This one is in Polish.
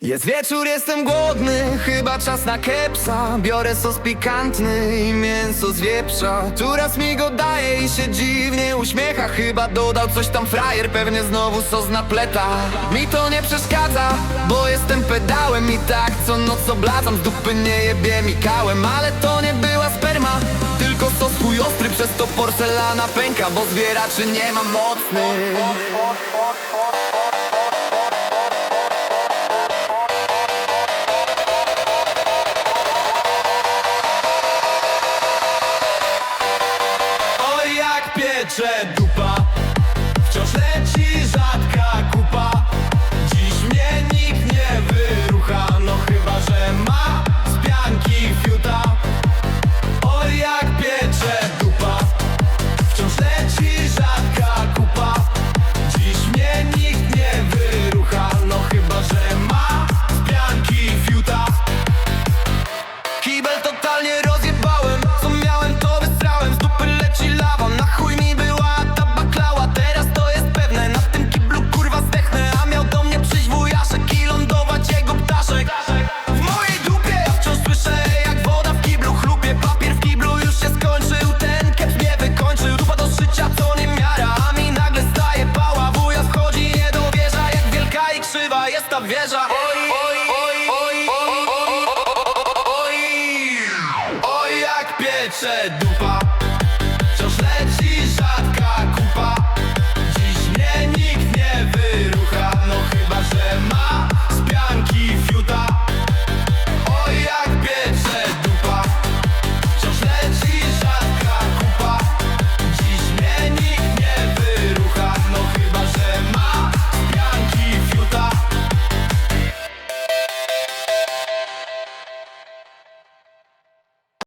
Jest wieczór, jestem głodny, chyba czas na kepsa. Biorę sos pikantny i mięso z wieprza. Tu raz mi go daje i się dziwnie uśmiecha. Chyba dodał coś tam frajer, pewnie znowu sos na pleta. Mi to nie przeszkadza, bo jestem pedałem I tak co noc oblacam, z dupy nie jebie mi kałem Ale to nie była sperma, tylko sos chuj ostry Przez to porcelana pęka, bo zbieraczy nie ma mocnych miecze Dupa. Krzywa jest ta wieża Oj, oj, oj, oj, oj, oj, oj, oj, oj jak piecze dupa